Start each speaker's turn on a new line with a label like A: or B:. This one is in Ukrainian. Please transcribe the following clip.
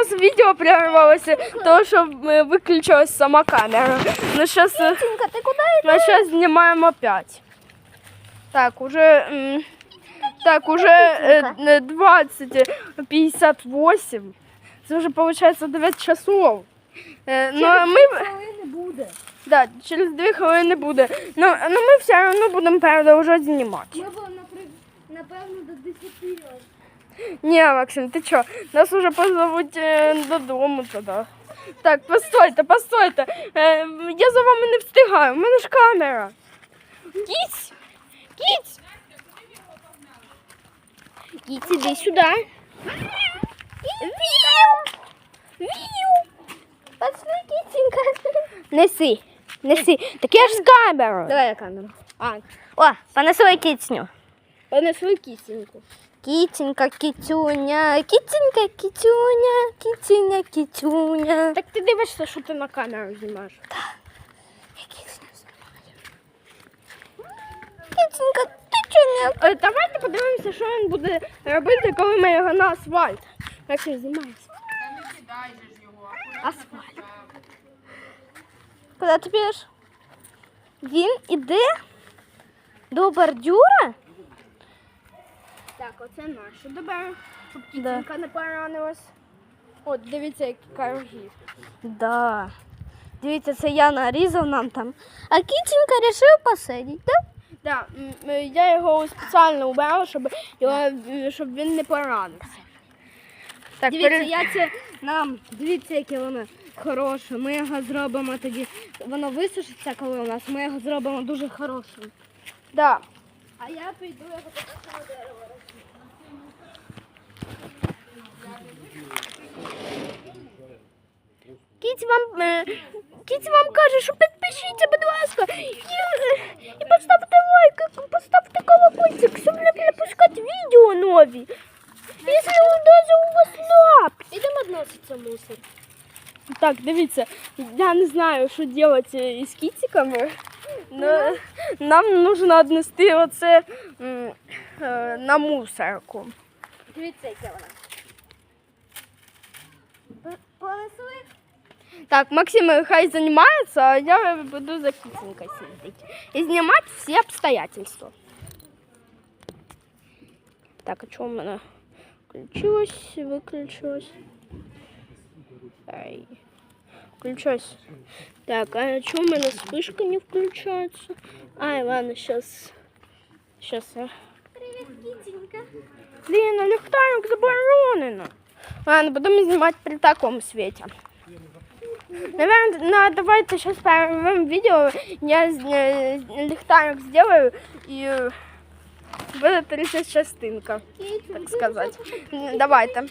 A: нас відео прервалося, тому що е, виключилась сама камера. Ну, зараз
B: Тінька, ти куди
A: ми зараз знімаємо опять. Так, уже, м, так, уже е, е, 20.58. Це вже, виходить, 9 часов. Е, Ну, а ми...
B: не буде.
A: Да, через 2 хвилини буде. Ну, ну ми все одно будемо продовжувати знімати.
B: Ми були, напевно, до 10 років.
A: Ні, Максим, ти що? Нас уже позовуть е, додому тоді. Так, постойте, постойте. Е, я за вами не встигаю, у мене ж камера. Кіць! Кіць! Кіць, іди сюди. Віу! Віу!
B: Пацани, кітінька.
A: Неси, неси. Так я ж з камерою.
B: Давай я камеру.
A: А,
B: О, понесли кіцню.
A: Понесли кісіньку.
B: Кітінька, кітюня, кітінька, кітюня, кітюня, кітюня.
A: Так ти дивишся, що ти на камеру знімаєш.
B: Кітінька, кітюня.
A: Е, Давайте подивимося, що він буде робити, коли ми його на асфальт. Максим, знімається. Асфальт.
B: Куди ти підеш? Він іде до бордюра?
A: Так, оце наше. Добре, щоб
B: Да.
A: кітінка не поранилась. От, дивіться, які карги.
B: Да. Дивіться, це я нарізав нам там. А кітінька вирішив посидіти, так?
A: Да, м, м, я його спеціально убрала, щоб, його, щоб він не поранився. Так,
B: Дивіться,
A: перед-
B: я це нам, дивіться, яке воно хороше. Ми його зробимо тоді. Воно висушиться, коли у нас, ми його зробимо дуже хорошим.
A: да.
B: А я піду його покажу
A: Кіць вам, е, кіць вам каже, що підпишіться, будь ласка, і, е, і поставте лайк, і поставте колокольчик, щоб не пропускати відео нові. Якщо даже у вас лап.
B: Ідемо відноситься мусор.
A: Так, дивіться, я не знаю, що робити із кітиками. Но нам нужно віднести оце м, е, на мусорку.
B: Дивіться, яке воно. Понесли?
A: Так, Максим хай займається, а я буду за кітинкою сидіти. І знімати всі обстоятельства. Так, а чого в мене включилось, виключилось? Ай. Включилось. Так, а чого в мене вспышка не включається? Ай, ладно, сейчас. Сейчас я.
B: Привіт, кітінька.
A: Блин, а ліхтарик заборонено. Ладно, будемо знімати при такому світі. Наверное, ну, давайте сейчас первым видео. Я е, ліхтарик сделаю и буде 30 частинка, так сказать. Давайте.